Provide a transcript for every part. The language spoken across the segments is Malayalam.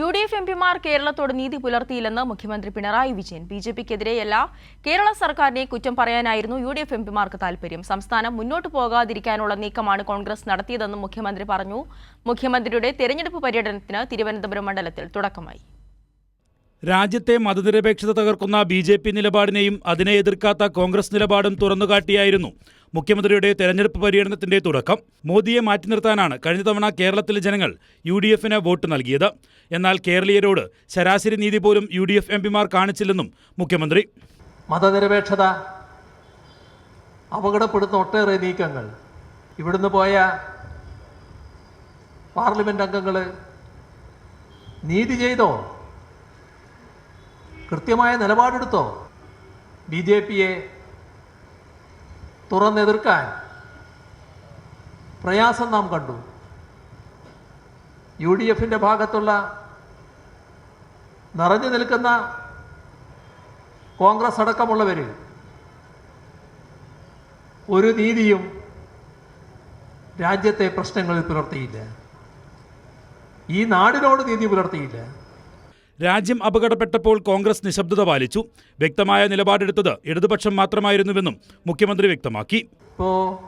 യു ഡി എഫ് എംപിമാർ കേരളത്തോട് നീതി പുലർത്തിയില്ലെന്ന് മുഖ്യമന്ത്രി പിണറായി വിജയൻ. ബി ജെ പിക്കെതിരെയല്ല കേരള സർക്കാരിനെ കുറ്റം പറയാനായിരുന്നു യു ഡി എഫ് എംപിമാർക്ക് താൽപര്യം. സംസ്ഥാനം മുന്നോട്ട് പോകാതിരിക്കാനുള്ള നീക്കമാണ് കോൺഗ്രസ് നടത്തിയതെന്നും മുഖ്യമന്ത്രി പറഞ്ഞു. മുഖ്യമന്ത്രിയുടെ തെരഞ്ഞെടുപ്പ് പര്യടനത്തിന് തിരുവനന്തപുരം മണ്ഡലത്തിൽ തുടക്കമായി. രാജ്യത്തെ മതനിരപേക്ഷത തകർക്കുന്ന ബി ജെ പി നിലപാടിനെയും അതിനെ എതിർക്കാത്ത കോൺഗ്രസ് നിലപാടും തുറന്നുകാട്ടിയായിരുന്നു മുഖ്യമന്ത്രിയുടെ തെരഞ്ഞെടുപ്പ് പര്യടനത്തിന്റെ തുടക്കം. മോദിയെ മാറ്റി നിർത്താനാണ് കഴിഞ്ഞ തവണ കേരളത്തിലെ ജനങ്ങൾ യു ഡി എഫിന് വോട്ട് നൽകിയത്. എന്നാൽ കേരളീയരോട് ശരാശരി നീതി പോലും യു ഡി എഫ് എംപിമാർ കാണിച്ചില്ലെന്നും മുഖ്യമന്ത്രി. മതനിരപേക്ഷത അപകടപ്പെടുന്ന ഒട്ടേറെ നീക്കങ്ങൾ. ഇവിടുന്ന് പോയ പാർലമെന്റ് അംഗങ്ങൾ നീതി ചെയ്തോ? കൃത്യമായ നിലപാടെടുത്തോ? ബി ജെ പിയെ തുറന്നെതിർക്കാൻ പ്രയാസം നാം കണ്ടു. യു ഡി എഫിന്റെ ഭാഗത്തുള്ള നിറഞ്ഞു നിൽക്കുന്ന കോൺഗ്രസ് അടക്കമുള്ളവർ ഒരു നീതിയും രാജ്യത്തെ പ്രശ്നങ്ങളിൽ പുലർത്തിയില്ല. ഈ നാടിനോട് നീതി പുലർത്തിയില്ല. രാജ്യം അപകടപ്പെട്ടപ്പോൾ കോൺഗ്രസ് നിശബ്ദത പാലിച്ചു. വ്യക്തമായ നിലപാടെടുത്തത് ഇടതുപക്ഷം മാത്രമായിരുന്നുവെന്നും മുഖ്യമന്ത്രി വ്യക്തമാക്കി. ഇപ്പോൾ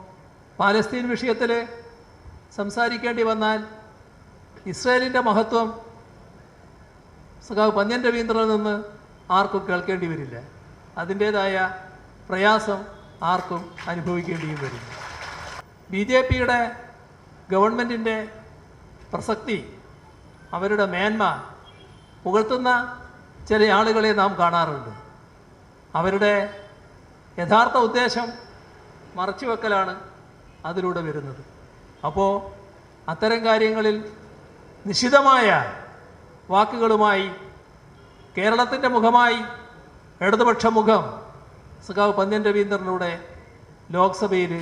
പാലസ്തീൻ വിഷയത്തിൽ സംസാരിക്കേണ്ടി വന്നാൽ ഇസ്രയേലിന്റെ മഹത്വം സഖാവ് പന്ന്യൻ രവീന്ദ്രനിൽ നിന്ന് ആർക്കും കേൾക്കേണ്ടി വരില്ല. അതിന്റേതായ പ്രയാസം ആർക്കും അനുഭവിക്കേണ്ടിയും വരും. ബി ജെ പിയുടെ ഗവൺമെന്റിന്റെ പ്രസക്തി അവരുടെ മേന്മ പുകഴ്ത്തുന്ന ചില ആളുകളെ നാം കാണാറുണ്ട്. അവരുടെ യഥാർത്ഥ ഉദ്ദേശം മറച്ചുവെക്കലാണ് അതിലൂടെ വരുന്നത്. അപ്പോൾ അത്തരം കാര്യങ്ങളിൽ നിശിതമായ വാക്കുകളുമായി കേരളത്തിന്റെ മുഖമായി ഇടതുപക്ഷ മുഖം സഖാവ് പന്ന്യൻ രവീന്ദ്രനിലൂടെ ലോക്സഭയിൽ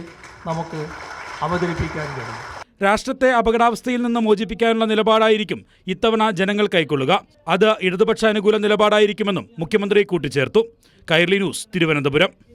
നമുക്ക് അവതരിപ്പിക്കാൻ കഴിയും. രാഷ്ട്രത്തെ അപകടാവസ്ഥയിൽ നിന്ന് മോചിപ്പിക്കാനുള്ള നിലപാടായിരിക്കും ഇത്തവണ ജനങ്ങൾ കൈക്കൊള്ളുക. അത് ഇടതുപക്ഷ അനുകൂല നിലപാടായിരിക്കുമെന്നും മുഖ്യമന്ത്രി കൂട്ടിച്ചേർത്തു. കൈർലി ന്യൂസ് തിരുവനന്തപുരം.